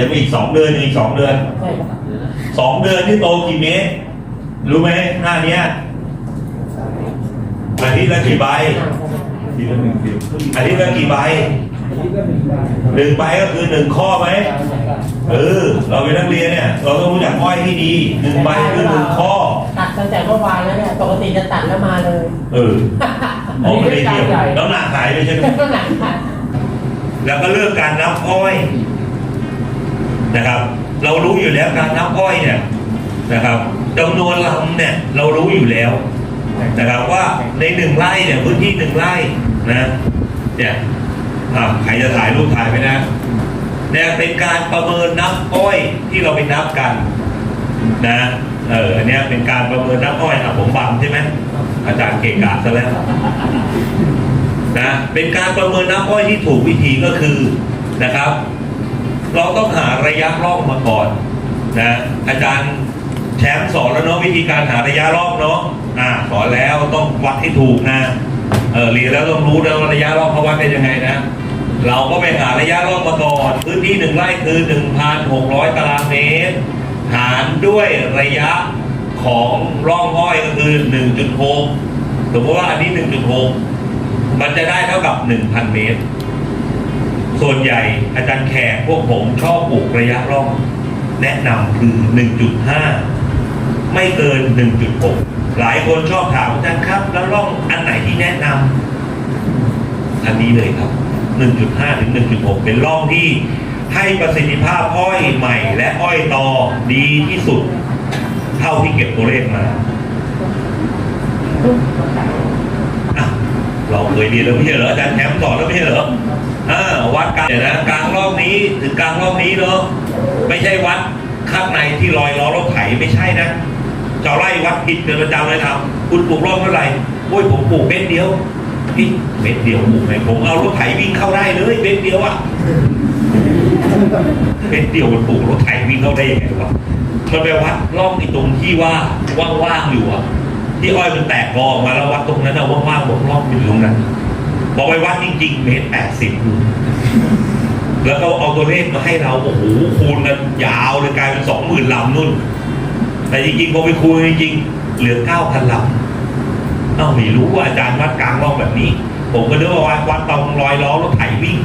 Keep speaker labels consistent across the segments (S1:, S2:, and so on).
S1: อ่ายังมีอีกสองเดือนอีกสองเดือน
S2: ใช่ครับ
S1: สองเดือนที่โตกี่เมตร รู้ไหมหน้าเนี้ยอาทิตย์ละกี่ใบอาทิตย์ละหนึ่งสิบอาทิตย์ละกี่ใบหนึ่งใบก็คือหนึ่งข้อไหมเออเราเป็นนักเรียนเนี่ย เราต้องรู้จักอ้อยให้ดีหนึ่งใบคือหนึ่งข้อ
S2: ตัดตั้งแต่เมื่อวานแล้วเนี่ยปกติจะตัดแล้วมาเลย
S1: เออออกไม่ได้เดียวน้ำหนักหายไปใช่ไหม
S2: ก็หนักค่ะ
S1: แล้วก็เลือกการนับอ้อย นะครับ เรารู้อยู่แล้วการนับอ้อยเนี่ยนะครับจำนวนลำเนี่ยเรารู้อยู่แล้วนะครับว่าในหนึ่งไร่เนี่ยพื้นที่หนึ่งไร่นะเนี่ยใครจะถ่ายรูปถ่ายไปนะเนี่ยเป็นการประเมินนับอ้อยที่เราไปนับกันนะเอออันนี้เป็นการประเมินนับอ้อยอะผมบังใช่ไหมอาจารย์เก่งกาจซะแล้วนะเป็นการประเมินน้ำอ้อยที่ถูกวิธีก็คือนะครับ เราต้องหาระยะร่องมาก่อนนะอาจารย์แชมป์สอนแล้วเนาะวิธีการหาระยะร่องเนาะอ่าสอนแล้วต้องวัดให้ถูกนะเออเรียนแล้วต้องรู้นะว่าระยะร่องเขาวัดเป็นยังไงนะ เราก็ไปหาระยะร่องมาก่อนพื้นที่หนึ่งไร่คือ1,600ตารางเมตร หารด้วยระยะของร่องอ้อยก็คือ1.6สมมติว่าอันนี้1.6มันจะได้เท่ากับ1,000เมตร ส่วนใหญ่อาจารย์แขกพวกผมชอบปลูกระยะร่อง แนะนำคือ 1.5 ไม่เกิน 1.6 หลายคนชอบถามอาจารย์ครับ แล้วร่องอันไหนที่แนะนำอันนี้เลยครับ 1.5 ถึง 1.6 เป็นร่องที่ให้ประสิทธิภาพอ้อยใหม่ และอ้อยตอดีที่สุด เท่าที่เก็บตัวเลขมาเราเคยเรียนแล้วไม่ใช่เหรออาจารย์แถมสอนแล้วไม่ใช่เหรอ อ่าวัดกลางเดี๋ยวนะกลางรอบนี้ถึงกลางรอบนี้เนาะไม่ใช่วัดข้างในที่ลอยล้อรถไถไม่ใช่นะจ้าไล่วัดผิดเป็นประจำเลยครับ คุณปลูกรอบเท่าไหร่โอ้ยผมปลูกเม็ดเดียวพี่เม็ดเดียวปลูกไหมผมเอารถไถวิ่งเข้าได้เลยเม็ดเดียวอะเม็ดเดียวมันปลูกรถไถวิ่งเข้าได้ยังไงวะมันไปวัดร่องไอ้ตรงที่ว่าว่างๆอยู่อะที่อ้อยมันแตกกอออกมาแล้ววัดตรงนั้นเอาว่างๆบอกรอบอยู่ตรงนั้น บอกไปวัดจริงๆเมตรแปดสิบแล้วก็เอาตัวเลขมาให้เราโอ้โหคูณกันยาวเลยกลายเป็นสองหมื่นลำนู่น แต่จริงๆพอไปคูณจริงๆเหลือเก้าพันลำเอ้าไม่รู้ว่าอาจารย์วัดกลางร่องแบบนี้ ผมก็นึกว่าวัดวัดตรงรอยล้อรถไถวิ่ง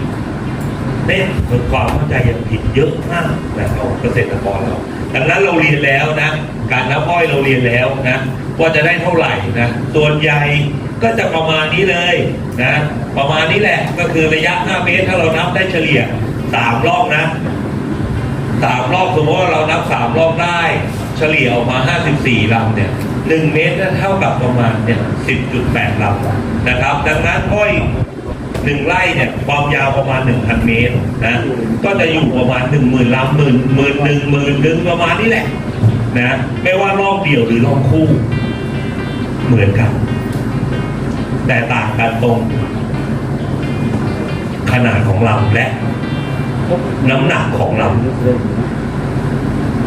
S1: เนี่ยความเข้าใจยังผิดเยอะมากนะครับเกษตรกรเราดังนั้นเราเรียนแล้วนะ การนับอ้อยเราเรียนแล้วนะว่าจะได้เท่าไหร่นะส่วนใหญ่ ก็จะประมาณนี้เลยนะประมาณนี้แหละก็คือระยะ 5 เมตรถ้าเรานับได้เฉลี่ย 3 รอบนะสามรอบสมมติว่าเรานับ 3 รอบได้ เฉลี่ยออกมา 54ลำเนี่ย1เมตรก็เท่ากับประมาณเนี่ย10.8ลำนะครับ ดังนั้นอ้อยหนึ่งไร่เนี่ยความยาวประมาณ 1,000 เมตรนะก็จะอยู่ประมาณ 1 0,000ลำหมื่นหมื่นหนึ่งหมื่นหนึ่งประมาณนี้แหละนะไม่ว่ารอบเดี่ยวหรือรอบคู่เหมือนกัน แต่ต่างกันตรงขนาดของลำและ น้ำหนักของลำ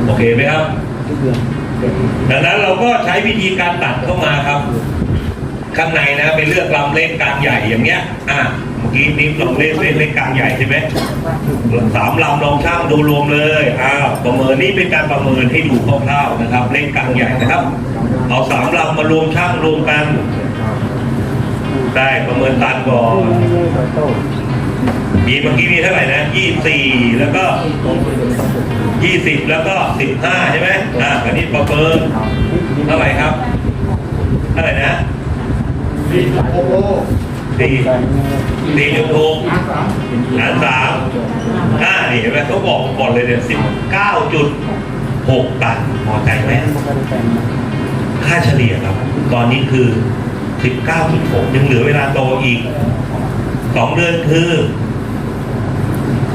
S1: โอเคไหมครับ ดังนั้นเราก็ใช้วิธีการตัดเข้ามาครับ ข้างในนะไปเลือกลำเล็กกลางใหญ่อย่างเงี้ย อะเมื่อกี้นิ้ลองเล่นเล่นเล็กกลางใหญ่ใช่ไหมสามลำลองช่างดูรวมเลยอ้าวประเมินนี่เป็นการประเมินให้ดูคร่าวๆนะครับ เล็กกลางใหญ่นะครับ เอาสามลำมารวมช่างรวมกัน ได้ประเมินตันก่อนมีเมื่อกี้มีเท่าไหร่นะยี่สี่แล้วก็ยี่สิบแล้วก็สิบห้าใช่ไหมอะอันนี้ประเมินเท่าไหร่ครับ เท่าไหร่นะสี่สี่จุดหกหารสามอ่านี่เห็นไหมเขาบอกก่อนเลยเนี่ยสิบเก้าจุดหกตันพอใจไหมค่าเฉลี่ยครับ ตอนนี้คือ สิบเก้าจุดหกยังเหลือเวลาโตอีกสองเดือนคือ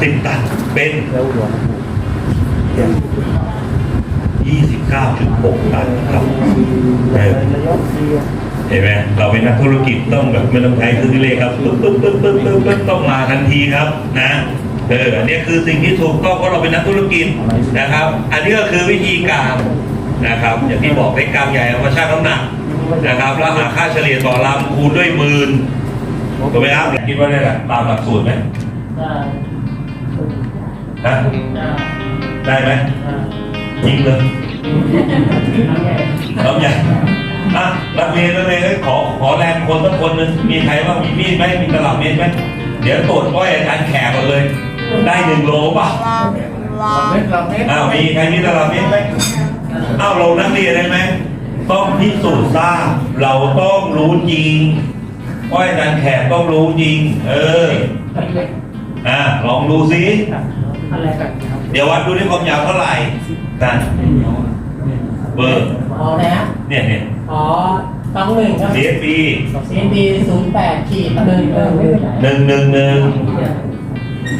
S1: สิบตันเป็นยี่สิบเก้าจุดหกตันครับเห็นไหมเราเป็นนักธุรกิจต้องแบบไม่ต้องใช้เครื่องเลขครับปึ๊บปึ๊บปึ๊บปึ๊บปึ๊บต้องมาทันทีครับนะเอออันนี้คือสิ่งที่ถูกต้องเพราะเราเป็นนักธุรกิจนะครับ อันนี้ก็คือวิธีการนะครับ อย่างที่บอกเล็กกลางใหญ่มาชั่งน้ำหนัก นะครับแล้วหาค่าเฉลี่ยต่อลำคูณด้วยหมื่นถูกไหมครับคิดว่าได้แหละตามหลักสูตรไหม
S2: ได้
S1: ฮะ
S2: อ่า
S1: ได้ไหม
S2: อ่า
S1: ยิงเลย
S2: น้ำใหญ่
S1: น้องใหญ่อะนักเรียนนักเรียนขอขอแรงคนสักคนหนึ่งมีใครบ้างมีมีดไหมมีตลับเมตรไหมเดี๋ยวตรวจก้อยอาจารย์แขกก่อนเลย ได้หนึ่งโลป่ะ
S2: เม็ดเราเม็ด
S1: อ้าวมีใครมีตลับเมตรไหมอ้าวเรานักเรียนได้ไหม ต้องพิสูจน์ทราบเราต้องรู้จริงก้อยอาจารย์แขกต้องรู้จริง เออ
S2: เล็ก
S1: อะลองดูซิ
S2: อะไรกันครับ
S1: เดี๋ยววัดดูที่ความยาวเท่าไหร่กันเบอร์
S2: อ๋อแล้ว
S1: เนี่ยเนี่ย
S2: อ๋อต้องหนึ่งครับ
S1: CFP
S2: ซีดีศูนย์แปดขีดหนึ่งหนึ่ง
S1: หนึ่งหนึ่งหนึ่ง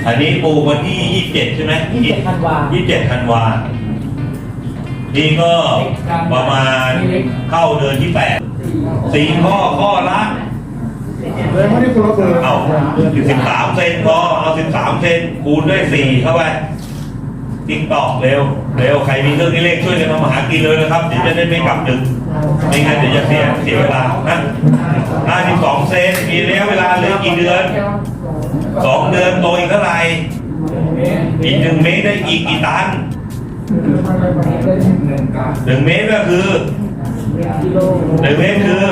S1: อันนี้ปูวันที่ยี่สิบเจ็ดใช่ไหม
S2: ยี่สิบธันวา
S1: ยี่สิบเจ็ดธันวา นี่ก็ประมาณเข้าเดือนที่แปดสี่ข้อข้อละ
S3: เลยไม่ได้คนละเบอร์
S1: เอาสิบสามเซนพอเอาสิบสามเซนคูณด้วยสี่เข้าไปติ๊กตอกเร็วเร็วใครมีเครื่องคิดเลขช่วยกันทำมาหากินเลยนะครับเดี๋ยวจะได้ไม่กลับดึกไม่งั้นเดี๋ยวจะเสียเสียเวลานะห้าสิบสองเซนมีระยะเวลาเหลือกี่เดือนสองเดือนโตอีกเท่าไหร่อีกหนึ่งเมตรได้อีกกี่ตัน หนึ่งเมตรก็คือหนึ่งเมตรคือ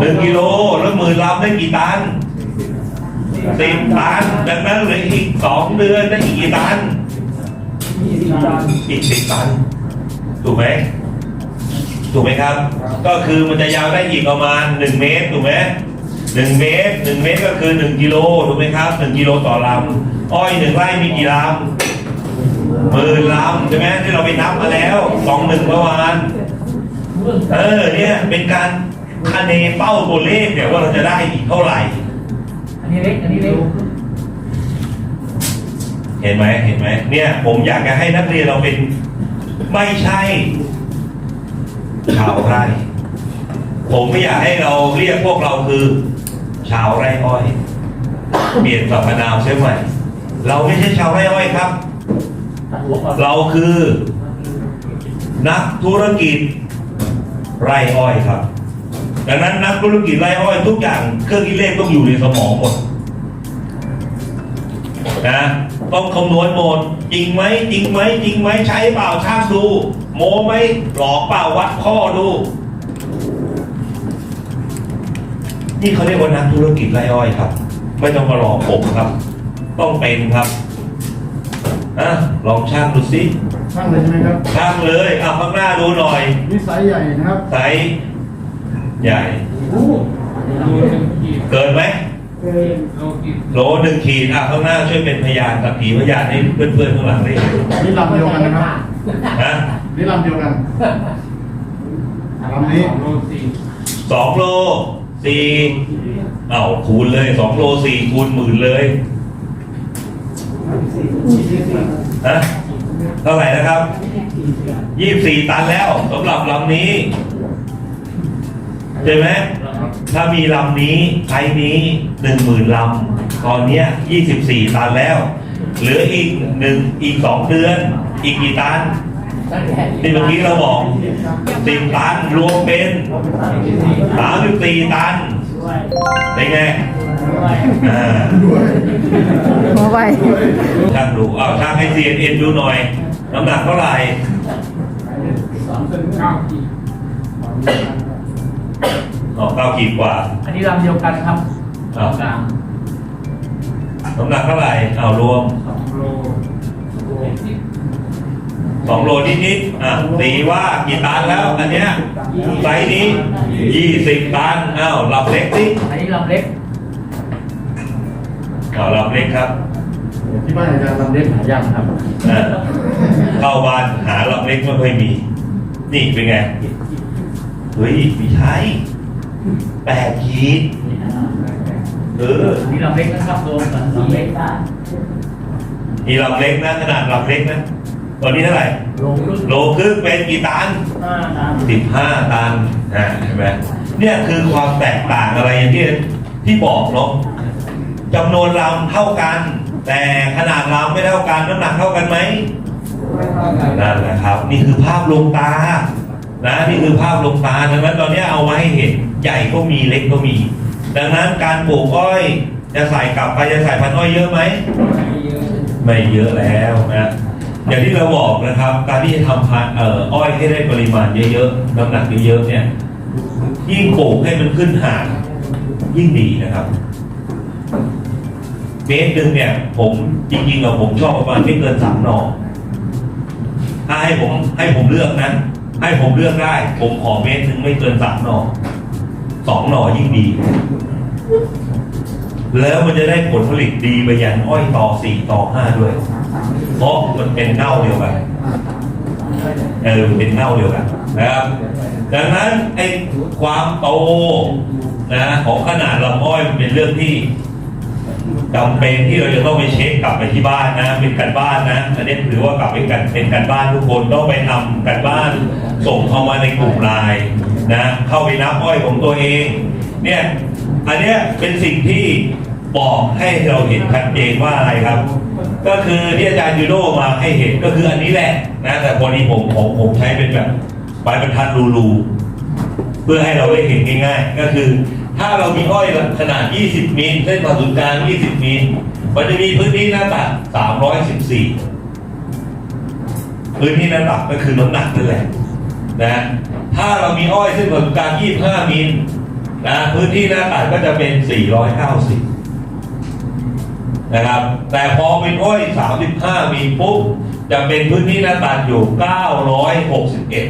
S1: หนึ่งกิโลแล้วมื่นลำได้กี่ตันสิบตันดังนั้นเหลืออีกสองเดือนได้อีกกี่ตันอีกสิบตันถูกไหมถูกไหมครับ ก็คือมันจะยาวได้อีกประมาณหนึ่งเมตรถูกไหมหนึ่งเมตรหนึ่งเมตรก็คือหนึ่งกิโลถูกไหมครับหนึ่งกิโลต่อลำอ้อยหนึ่งไร่มีกี่ลำ หมื่นลำใช่ไหมที่เราไปนับมาแล้วสองหนึ่งเมื่อวานเออเนี่ยเป็นการคะเนเป้าตัวเลขเนี่ยว่าเราจะได้อีกเท่าไหร่
S2: อันนี้เล็กอันนี้เล็ก
S1: เห็นไหมเห็นไหมเนี่ย ผมอยากจะให้นักเรียนเราเป็นไม่ใช่ชาวไร่ ผมไม่อยากให้เราเรียกพวกเราคือ ชาวไร่อ้อย เปลี่ยนสรรพนามใช่ไหมเราไม่ใช่ชาวไร่อ้อยครับ เราคือ นักธุรกิจไร่อ้อยครับ ดังนั้นนักธุรกิจไร่อ้อยทุกอย่างเครื่องคิดเลขต้องอยู่ในสมองหมดนะต้องคำนวณหมดจริงไหมจริงไหมจริงไหมใช้เปล่าช่างดู โมไหมหลอกเปล่าวัดข้อดู นี่เขาเรียกว่านักธุรกิจไร่อ้อยครับ ไม่ต้องมาหลอกผมครับ ต้องเป็นครับ อะลองช่างดูสิ
S3: ช่างเลยใช่ไหมครับ
S1: ช่างเลยอะข้างหน้าดูหน่อย
S3: นิสัยใหญ่นะครับ
S1: ไซส์ใหญ่เกินไหมโลหนึ่งขีดอะข้างหน้าช่วยเป็นพยานกับผีพยานให้เพื่อนๆข้างหลังได้เห็น
S3: นี่ลำเดียวกันนะครับ
S1: นะ
S3: นี่ลำเดียวกันลำนี้
S1: สองโลสี่เอาคูณเลยสองโลสี่คูณหมื่นเลย นะเท่าไหร่นะครับ ยี่สิบสี่ตันแล้วสำหรับลำนี้ใช่ไหมถ้ามีลำนี้ไซส์นี้หนึ่งหมื่นลำตอนเนี้ยยี่สิบสี่ตันแล้ว เหลืออีกหนึ่งอีกสองเดือน อีกกี่ตันนี่เมื่อกี้เราบอกสิบตันรวมเป็นสามสิบสี่ตันเป็นไง อ่า
S4: มาไว
S1: ช่างดูเอาช่างให้ CNN ดูหน่อย น้ำหนักเท่าไหร่อ๋อเก้าขีดกว่า
S2: อันนี้ลำเดียวกันครับ
S1: อ้าว
S2: กลาง
S1: น้ำหนักเท่าไหร่เอารวมสองโลนิดๆอะตีว่ากี่ตันแล้วอันเนี้ยไซส์นี้ยี่สิบตันอ้าวลำเล็กสิ
S2: อันนี้ลำเล็ก
S1: อ้าวลำเล็กครับ
S3: ที่บ้านอาจารย์ลำเล็กหายากครับ
S1: อะเข้าบ้านหาลำเล็กไม่ค่อยมี นี่เป็นไง เฮ้ยไม่ใช่แปดขีดเออ
S2: อันนี้ลำเล็กนะครับรวมกันลำเล็ก
S1: นี่ลำเล็กนะขนาดลำเล็กนะตอนนี้เท่าไหร่
S2: ลงรุ่น
S1: โลครึ่งเป็นกี่ตัน
S2: ห้าตัน
S1: สิบห้าตันอ่าเห็นไหมเนี่ยคือความแตกต่างอะไรอย่างที่ที่บอกเนาะ จำนวนลำเท่ากัน แต่ขนาดลำไม่เท่ากันน้ำหนักเท่ากันไหมนั่นแหละครับ นี่คือภาพลงตานะนี่คือภาพลงตาดังนั้นตอนนี้เอามาให้เห็นใหญ่ก็มีเล็กก็มี ดังนั้นการปลูกอ้อยจะใส่กลับไปจะใส่พันอ้อยเยอะไหมไม่เยอะแล้วนะอย่างที่เราบอกนะครับ การที่จะทำพันเอ่ออ้อยให้ได้ปริมาณเยอะๆน้ำหนักเยอะๆเนี่ยยิ่งปลูกให้มันขึ้นห่างยิ่งดีนะครับ เมตรหนึ่งเนี่ย ผมจริงๆอะผมชอบประมาณไม่เกินสามหน่อถ้าให้ผมให้ผมเลือกนะให้ผมเลือกได้ ผมขอเมตรหนึ่งไม่เกินสามหน่อสองหน่อยิ่งดี แล้วมันจะได้ผลผลิตดีไปยันอ้อยต่อสี่ต่อห้าด้วย เพราะมันเป็นเง่าเดียวกันเออเป็นเง่าเดียวกันนะครับดังนั้นไอ้ความโตนะของขนาดลำอ้อยมันเป็นเรื่องที่ จำเป็นที่เราจะต้องไปเช็คกลับไปที่บ้านนะ เป็นการบ้านนะอันนี้ถือว่ากลับไปกันเป็นการบ้านทุกคนต้องไปทำการบ้าน ส่งเข้ามาในกลุ่มไลน์นะเข้าไปนับอ้อยของตัวเองเนี่ยอันนี้เป็นสิ่งที่บอกให้เราเห็นชัดเจนว่าอะไรครับ ก็คือที่อาจารย์ยูโดมาให้เห็นก็คืออันนี้แหละนะแต่พอดีผมผมผมใช้เป็นแบบปลายบรรทัดรูๆเพื่อให้เราได้เห็นง่ายๆ ก็คือ ถ้าเรามีอ้อยขนาด 20 มิลเส้นผ่าศูนย์กลาง 20 มิลมันจะมีพื้นที่หน้าตัด314 พื้นที่หน้าตัดก็คือน้ำหนักนั่นแหละนะ ถ้าเรามีอ้อยเส้นผ่าศูนย์กลาง 25 มิลนะพื้นที่หน้าตัดก็จะเป็น 490 นะครับ แต่พอเป็นอ้อย 35 มิลปุ๊บจะเป็นพื้นที่หน้าตัดอยู่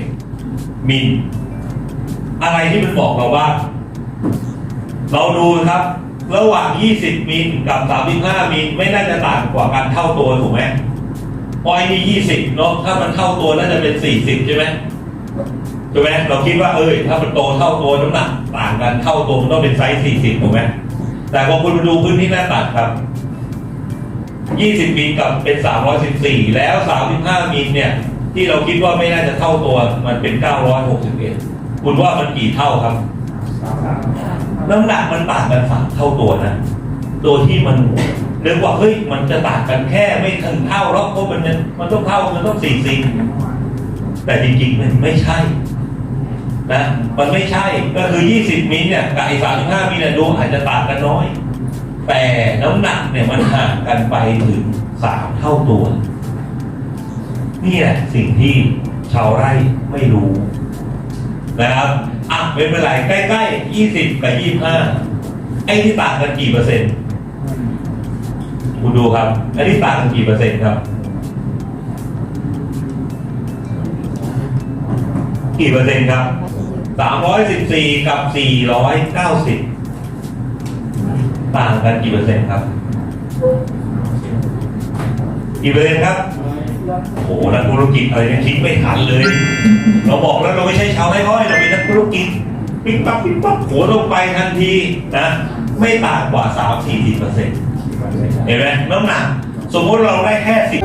S1: 961 มิลอะไรที่มันบอกเราว่า เราดูครับ ระหว่าง 20 มิลกับ 35 มิลไม่น่าจะต่างกว่ากันเท่าตัวถูกไหมอ้อยนี่ 20 เนาะถ้ามันเท่าตัวน่าจะเป็น 40 ใช่ไหมถูกไหมเราคิดว่าเอ้ยถ้ามันโตเท่าตัวน้ำหนักต่างกันเท่าตัวมันต้องเป็นไซส์ 40 ถูกไหมแต่พอคุณมาดูพื้นที่หน้าตัดครับ 20 มิลกับเป็น 314 แล้ว 35 มิลเนี่ย ที่เราคิดว่าไม่น่าจะเท่าตัวมันเป็น 961 คุณว่ามันกี่เท่าครับ น้ำหนักมันต่างกันสามเท่าตัวนะ โดยที่มันเรียกว่าเฮ้ยมันจะต่างกันแค่ไม่ถึงเท่าหรอกเพราะมันยังมันต้องเท่ามันต้องสี่สิบแต่จริงๆมันไม่ใช่นะมันไม่ใช่ก็คือ 20 มิลเนี่ยกับไอ้35 มิลเนี่ยดูอาจจะต่างกันน้อย แต่น้ำหนักเนี่ยมันห่างกันไปถึงสามเท่าตัว นี่แหละสิ่งที่ชาวไร่ไม่รู้นะครับ อะไม่เป็นไรใกล้ๆยี่สิบกับยี่ห้าไอ้ที่ต่างกันกี่เปอร์เซ็นต์คุณดูครับไอ้ที่ต่างกันกี่เปอร์เซ็นต์ครับ กี่เปอร์เซ็นต์ครับสามร้อยสิบสี่กับสี่ร้อยเก้าสิบต่างกันกี่เปอร์เซ็นต์ครับ กี่เปอร์เซ็นต์ครับ โอ้โหนักธุรกิจอะไรเนี่ยคิดไม่ทันเลย เราบอกแล้วเราไม่ใช่ชาวไร่อ้อยเราเป็นนักธุรกิจปิ๊บปั๊บปิ๊บปั๊บหัวลงไปทันทีนะไม่ต่างกว่าสามสี่สิบเปอร์เซ็นต์เห็นไหมน้ำหนักสมมติเราได้แค่สิบ